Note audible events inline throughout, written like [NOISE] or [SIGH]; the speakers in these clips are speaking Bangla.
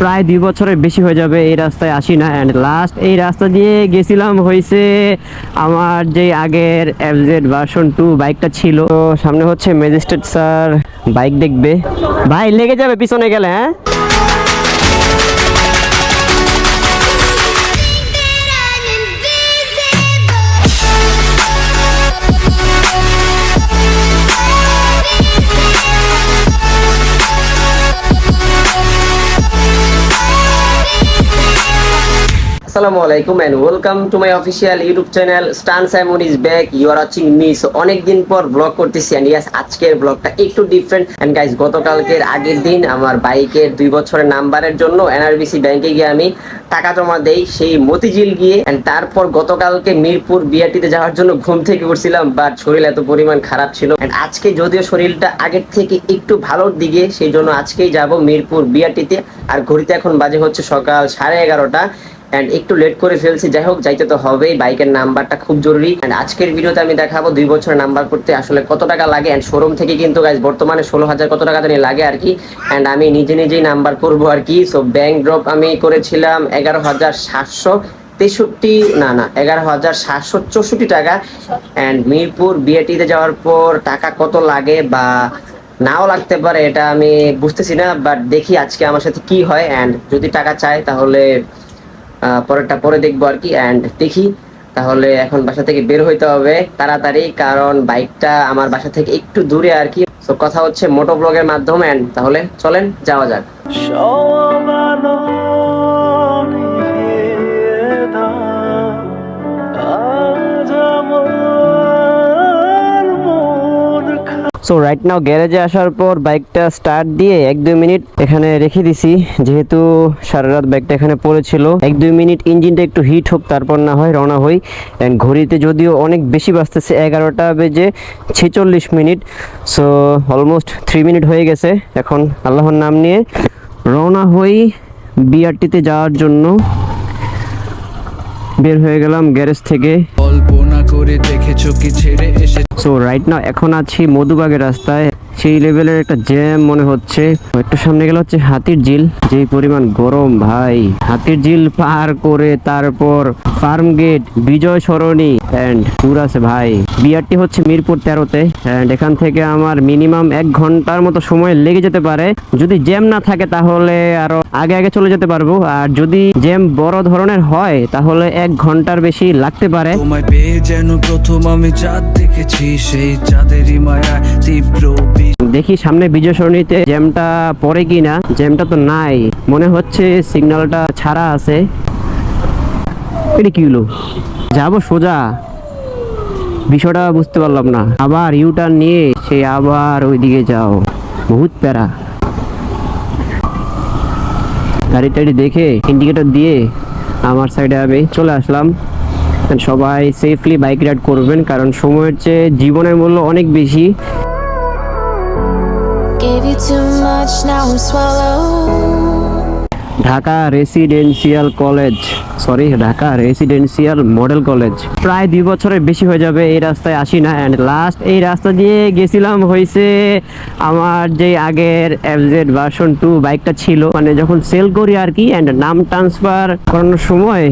প্রায় দুই বছরের বেশি হয়ে যাবে এই রাস্তায় আসি না। অ্যান্ড লাস্ট এই রাস্তা দিয়ে গেছিলাম হয়েছে আমার যে আগের এফজেড ভার্সন টু বাইকটা ছিল সামনে হচ্ছে ম্যাজিস্ট্রেট স্যার বাইক দেখবে। ভাই, লেগে যাবে, পিছনে গেলে হ্যাঁ? আসসালামু আলাইকুম and welcome to my official YouTube channel Stan Simon is back you are watching me so অনেকদিন পর ব্লগ করতেছি এন্ড ইয়াস আজকের ব্লগটা একটু ডিফারেন্ট এন্ড গাইস গতকালকের আগের দিন আমার বাইকের দুই বছরের নাম্বারের জন্য এনআরবিসি ব্যাংকে গিয়ে আমি টাকা জমা দেই সেই মতিঝিল গিয়ে এন্ড তারপর গতকালকে মিরপুর বিআরটিতে যাওয়ার জন্য ঘুম থেকে উঠছিলাম বাট শরীর এত পরিমাণ খারাপ ছিল। এন্ড আজকে যদিও শরীরটা আগের থেকে একটু ভালোর দিকে, সেই জন্য আজকেই যাব মিরপুর বিআরটিতে আর ঘড়িতে এখন বাজে হচ্ছে সকাল সাড়ে এগারোটা। অ্যান্ড একটু লেট করে ফেলছি। যাই হোক, যাইতে তো হবেই। বাইকের নাম্বারটা খুব জরুরি। অ্যান্ড আজকের ভিডিওতে আমি দেখাবো দুই বছরের নাম্বার করতে আসলে কত টাকা লাগে। অ্যান্ড শোরুম থেকে কিন্তু গাইজ বর্তমানে ষোলো হাজার কত টাকা জানি লাগে আর কি। অ্যান্ড আমি নিজে নিজেই নাম্বার করব আর কি। সো ব্যাংক ড্রপ আমি করেছিলাম এগারো হাজার সাতশো তেষট্টি, না না, এগারো হাজার সাতশো চৌষট্টি টাকা। অ্যান্ড মিরপুর বিএটিতে যাওয়ার পর টাকা কত লাগে বা নাও লাগতে পারে, এটা আমি বুঝতেছি না। বাট দেখি আজকে আমার সাথে কি হয়। অ্যান্ড যদি টাকা চায়, তাহলে পরেরটা পরে দেখব আর কি অ্যান্ড দেখি। তাহলে এখন বাসা থেকে বের হইতে হবে তাড়াতাড়ি, কারণ বাইকটা আমার বাসা থেকে একটু দূরে আর কি। তো কথা হচ্ছে মোটো ব্লগের মাধ্যমে তাহলে চলেন, যাওয়া যাক। সো রাইট নাও গ্যারেজে আসার পর বাইকটা স্টার্ট দিয়ে এক দুই মিনিট এখানে রেখে দিছি। যেহেতু সারা রাত বাইকটা এখানে পড়েছিল, এক দুই মিনিট ইঞ্জিনটা একটু হিট হোক, তারপর না হয় রওনা হই। অ্যান্ড ঘড়িতে যদিও অনেক বেশি বাঁচতেছে এগারোটা বেজে ছেচল্লিশ minute. So almost three minute হয়ে গেছে। এখন আল্লাহর নাম নিয়ে রওনা হই বিআরটিতে যাওয়ার জন্য। বের হয়ে গেলাম গ্যারেজ থেকে। করে দেখেছ কি ছেড়ে এসে সো রাইট নাও এখন আছি মধুবাগের রাস্তায়। সেই লেভেলের একটা জ্যাম মনে হচ্ছে। একটু সামনে গেলে হচ্ছে হাতির ঝিল, যেই পরিমাণ গরম ভাই। হাতির ঝিল পার করে তারপর farm gate Bijoy Sarani and tour আছে ভাই। বিআরটি হচ্ছে মিরপুর তেরোতে অ্যান্ড এখান থেকে আমার মিনিমাম এক ঘণ্টার মতো সময় লেগে যেতে পারে। যদি জ্যাম না থাকে তাহলে আরও আগে আগে চলে যেতে পারব। আর যদি জ্যাম বড় ধরনের হয়, তাহলে এক ঘণ্টার বেশি লাগতে পারে। তোমায় পেয়ে যেন প্রথম আমি চাঁদ দেখেছি, সেই চাঁদেরই মায়া তীব্র দেখি সামনে বিজয় সরণিতে জ্যামটা পড়ে কি না জ্যামটা তো নাই। মনে হচ্ছে সিগন্যালটা ছাড়া আছে। এটা কি হলো? যাব সোজা। বিষয়টা বুঝতে পারলাম না। আবার ইউটার্ন নিয়ে সে আবার ওইদিকে যাও। বহুত প্যারা। গাড়ি টাড়ি দেখে ইন্ডিকেটর দিয়ে আমার সাইডে আমি চলে আসলাম। সবাই সেফলি বাইক রাইড করবেন, কারণ সময়ের চেয়ে জীবনের মূল্য অনেক বেশি। Dhaka residential college sorry Dhaka residential model college. প্রায় দুই বছরের বেশি হয়ে যাবে এই রাস্তায় আসি না অ্যান্ড লাস্ট এই রাস্তা দিয়ে গেছিলাম হয়েছে আমার যে আগের এফজেড ভার্সন টু বাইকটা ছিল। মানে যখন সেল করি আর কি অ্যান্ড নাম ট্রান্সফার করানোর সময়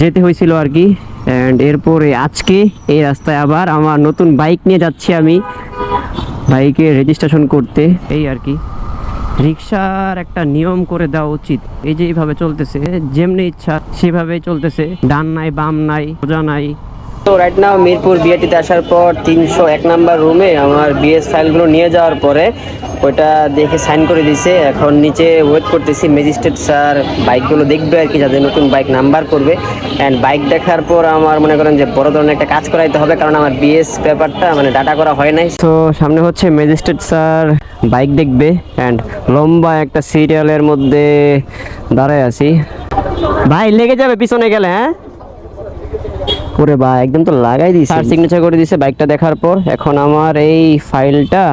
যেতে হয়েছিল আর কি অ্যান্ড এরপরে আজকে এই রাস্তায় আবার আমার নতুন বাইক নিয়ে যাচ্ছি আমি। বাইকে রেজিস্ট্রেশন করতে। এই আর কি। রিক্সার একটা নিয়ম করে দেওয়া উচিত। এই যে এইভাবে চলতেছে, যেমনি ইচ্ছা সেভাবেই চলতেছে। ডান নাই, বাম নাই, সোজা নাই। তো রাইট নাও মিরপুর বিআরটিতে আসার পর তিনশো এক নাম্বার রুমে আমার বিএস ফাইলগুলো নিয়ে যাওয়ার পরে ওইটা দেখে সাইন করে দিছে। এখন নিচে ওয়েট করতেছি ম্যাজিস্ট্রেট স্যার বাইকগুলো দেখবে আর কি যাদের নতুন বাইক নাম্বার করবে। অ্যান্ড বাইক দেখার পর আমার মনে করেন যে বড় ধরনের একটা কাজ করাইতে হবে, কারণ আমার বিএস পেপারটা মানে ডাটা করা হয় নাই। তো সামনে হচ্ছে ম্যাজিস্ট্রেট স্যার বাইক দেখবে অ্যান্ড লম্বা একটা সিরিয়ালের মধ্যে দাঁড়ায় আছি। ভাই, লেগে যাবে, পিছনে গেলে হ্যাঁ? ওরে বা একদম তো লাগাই দিয়েছে। সিগনেচার করে দিয়েছে বাইকটা দেখার পর। এখন আমার এই ফাইলটা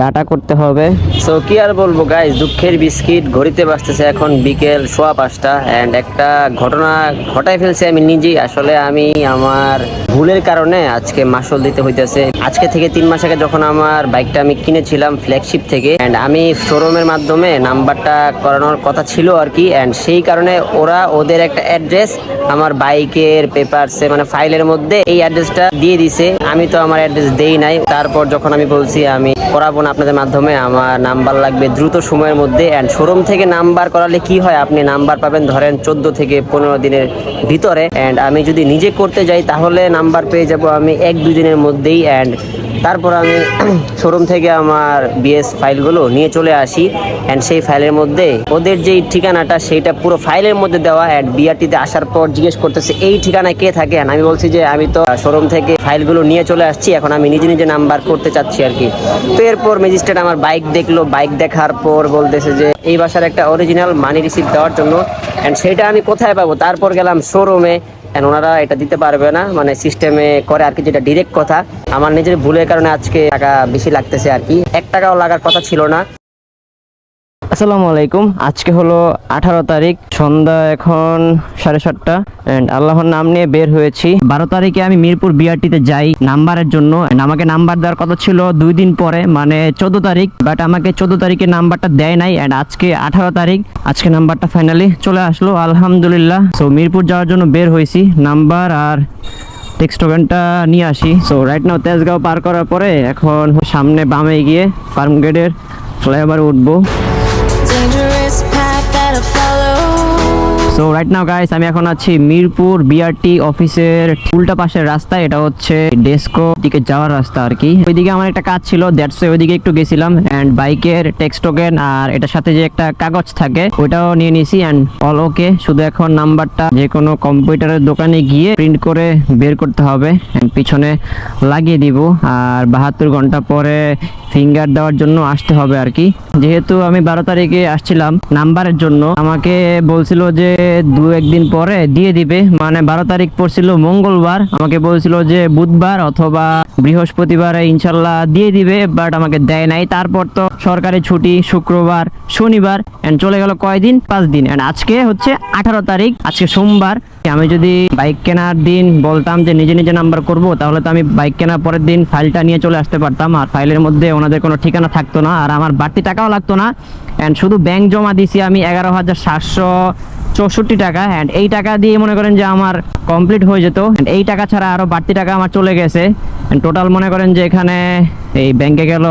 ডাটা করতে হবে। সো কি আর বলব গাইজ দুঃখের বিস্কিট, ঘড়িতে বাজতেছে এখন বিকেল সোয়া পাঁচটা অ্যান্ড একটা ঘটনা ঘটাই ফেলছে আমি নিজেই। আসলে আমি আমার ভুলের কারণে আজকে মাসল দিতে হইতেছে। আজকে থেকে তিন মাস আগে যখন আমার বাইকটা আমি কিনেছিলাম ফ্ল্যাগশিপ থেকে অ্যান্ড আমি শোরুমের মাধ্যমে নাম্বারটা করানোর কথা ছিল আর কি অ্যান্ড সেই কারণে ওরা ওদের একটা অ্যাড্রেস আমার বাইকের পেপারসে মানে ফাইলের মধ্যে এই অ্যাড্রেসটা দিয়ে দিছে। আমি তো আমার অ্যাড্রেস দেই নাই। তারপর যখন আমি বলছি আমি করাবো না আপনাদের মাধ্যমে, আমার নাম্বার লাগবে দ্রুত সময়ের মধ্যে অ্যান্ড শোরুম থেকে নাম্বার করালে কি হয়, আপনি নাম্বার পাবেন ধরেন চোদ্দ থেকে পনেরো দিনের ভিতরে অ্যান্ড আমি যদি নিজে করতে যাই তাহলে নাম্বার পেয়ে যাব আমি এক দুদিনের মধ্যেই অ্যান্ড তারপর আমি [CLEARS THROAT] শোরুম থেকে আমার বিএস ফাইলগুলো নিয়ে চলে আসি। অ্যান্ড সেই ফাইলের মধ্যে ওদের যেই ঠিকানাটা, সেইটা পুরো ফাইলের মধ্যে দেওয়া অ্যান্ড বিআরটিতে আসার পর জিজ্ঞেস করতেছে, এই ঠিকানা কে থাকে? আমি বলছি যে, আমি তো শোরুম থেকে ফাইলগুলো নিয়ে চলে আসছি, এখন আমি নিজে নিজে নাম্বার করতে চাচ্ছি আর কি। তো এরপর ম্যাজিস্ট্রেট আমার বাইক দেখল। বাইক দেখার পর বলতেছে যে, এই বাসার একটা অরিজিনাল মানি রিসিপ্ট দেওয়ার জন্য অ্যান্ড সেটা আমি কোথায় পাবো? তারপর গেলাম শোরুমে ওনারা এটা দিতে পারবে না মানে সিস্টেমে করে আর কি যেটা ডিরেক্ট কথা। আমার নিজের ভুলের কারণে আজকে টাকা বেশি লাগতেছে আর কি। এক টাকাও লাগার কথা ছিল না। আসসালামু আলাইকুম। আজকে হলো আঠারো তারিখ, সন্ধ্যা এখন সাড়ে সাতটা। অ্যান্ড আল্লাহর নাম নিয়ে বের হয়েছি। বারো তারিখে আমি মিরপুর বিআরটিতে যাই নাম্বারের জন্য। আমাকে নাম্বার দেওয়ার কথা ছিল দুই দিন পরে মানে চোদ্দ তারিখ। বাট আমাকে চোদ্দ তারিখে নাম্বারটা দেয় নাই। অ্যান্ড আজকে আঠারো তারিখ, আজকে নাম্বারটা ফাইনালি চলে আসলো। আলহামদুলিল্লাহ। সো মিরপুর যাওয়ার জন্য বের হয়েছি। নাম্বার আর টেক্সট টোকেনটা নিয়ে আসি। সো রাইট নাও তেজগাঁও পার করার পরে এখন সামনে বামে গিয়ে ফার্ম গেটের ফ্লাইওভার উঠবো। সো রাইট নাও গাইস আমি এখন আছি মিরপুর বিআরটি অফিসের উল্টা পাশের রাস্তা এটা হচ্ছে ডেস্কো দিকে যাওয়ার রাস্তা আর কি। ওইদিকে আমার একটা কাজ ছিল দ্যাটস ওইদিকে একটু গেছিলাম। এন্ড বাইকের টেক্সট টোকেন আর এটার সাথে যে একটা কাগজ থাকে, ওইটাও নিয়ে নিয়েছি এন্ড অল ওকে শুধু এখন নাম্বারটা যে কোনো কম্পিউটারের দোকানে গিয়ে প্রিন্ট করে বের করতে হবে। And পিছনে লাগিয়ে দিব। আর বাহাত্তর ঘণ্টা পরে ফিঙ্গার দেওয়ার জন্য আসতে হবে আর কি। যেহেতু আমি বারো তারিখে আসছিলাম নাম্বারের জন্য, আমাকে বলছিল যে দু একদিন পরে দিয়ে দিবে। মানে বারো তারিখ পড়ছিল মঙ্গলবার। আমাকে বলছিল যে বুধবার অথবা বৃহস্পতিবারে ইনশাল্লাহ দিয়ে দিবে বাট আমাকে দেয় নাই। তারপর তো সরকারি ছুটি শুক্রবার, শনিবার এন্ড চলে গেল কয়দিন? পাঁচ দিন। এন্ড আজকে হচ্ছে আঠারো তারিখ, আজকে সোমবার। আমি যদি বাইক কেনার দিন বলতাম যে নিজে নিজে নাম্বার করব, তাহলে তো আমি বাইক কেনার পরের দিন ফাইলটা নিয়ে চলে আসতে পারতাম। আর ফাইলের মধ্যে ওনাদের কোনো ঠিকানা থাকতো না, আর আমার বাড়তি টাকাও লাগতো না। অ্যান্ড শুধু ব্যাংক জমা দিছি আমি এগারো হাজার সাতশো চৌষট্টি টাকা অ্যান্ড এই টাকা দিয়ে মনে করেন যে আমার কমপ্লিট হয়ে যেত এই টাকা ছাড়া আরও বাড়তি টাকা আমার চলে গেছে। টোটাল মনে করেন যে এখানে এই ব্যাংকে গেল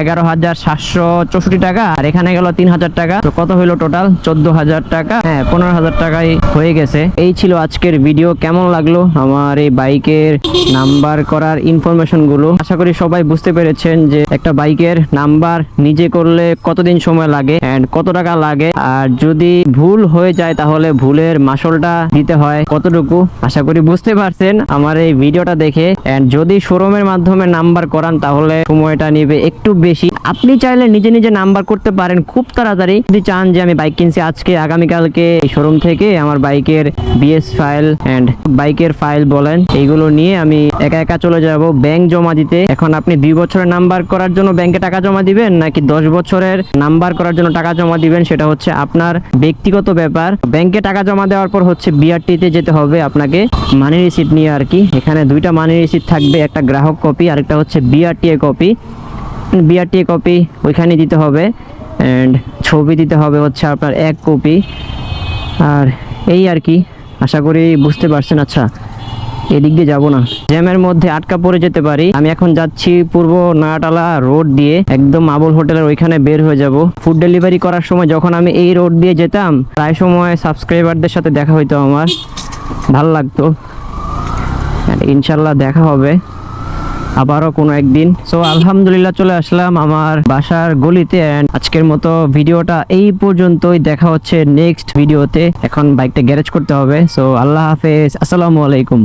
এগারো হাজার সাতশো চৌষট্টি টাকা, আর এখানে গেল তিন হাজার টাকা। তো কত হইল টোটাল চোদ্দ হাজার টাকা। হ্যাঁ পনেরো হাজার টাকাই হয়ে গেছে। এই ছিল আজকের ভিডিও কেমন লাগল? আমার এই বাইকের নাম্বার করার ইনফরমেশনগুলো। আশা করি সবাই বুঝতে পেরেছেন যে একটা বাইকের নাম্বার নিজে করলে কতদিন সময় লাগে এন্ড কত টাকা লাগে। আর যদি ভুল হয়ে যায়, তাহলে ভুলের মাসলটা দিতে হয়। কতটুকু? আশা করি বুঝতে পারছেন। আমার এই ভিডিওটা দেখে এন্ড যদি শোরুমের মাধ্যমে নাম্বার করান, তাহলে সময়টা নেবে একটু বেশি। আপনি চাইলে নিজে নিজে নাম্বার করতে পারেন, খুব তাড়াতাড়ি। যদি চান যে আমি বাইক কিনছি আজকে, আগামীকালকে শোরুম থেকে আমার বাইকের বিএস ফাইল অ্যান্ড বাইকের ফাইল বলেন, এইগুলো নিয়ে আমি একা একা চলে যাব ব্যাংক জমা দিতে। এখন আপনি দুই বছরের নাম্বার করার জন্য ব্যাংকে টাকা জমা দিবেন, নাকি দশ বছরের নাম্বার করার জন্য টাকা জমা দিবেন, সেটা হচ্ছে আপনার ব্যক্তিগত ব্যাপার। ব্যাংকে টাকা জমা দেওয়ার পর হচ্ছে বিআরটিতে যেতে হবে আপনাকে। মানি রিসিপ্ট নিয়ে আর কি, এখানে দুইটা মানি রিসিপ্ট থাকবে, একটা গ্রাহক কপি, আরেকটা হচ্ছে বিআরটিএ কপি। বিআরটিএ কপি ওইখানে দিতে হবে অ্যান্ড ছবি দিতে হবে হচ্ছে আপনার এক কপি। আর এই আর কি, আশা করি বুঝতে পারছেন। আচ্ছা এদিক দিয়ে যাব না। জ্যামের মধ্যে আটকা পড়ে যেতে পারি। আমি এখন যাচ্ছি পূর্ব নয়াটালা রোড দিয়ে, একদম আবুল হোটেলের ওইখানে বের হয়ে যাব। ফুড ডেলিভারি করার সময় যখন আমি এই রোড দিয়ে যেতাম, প্রায় সময় সাবস্ক্রাইবারদের সাথে দেখা হইতো আমার। ভালো লাগতো। ইনশাল্লাহ দেখা হবে। আবারও কোনো একদিন। সো আলহামদুলিল্লাহ চলে আসলাম আমার বাসার গলিতে অ্যান্ড আজকের মতো ভিডিওটা এই পর্যন্তই। দেখা হচ্ছে নেক্সট ভিডিওতে এখন বাইকটা গ্যারেজ করতে হবে। সো আল্লাহ হাফেজ। আসসালামু আলাইকুম।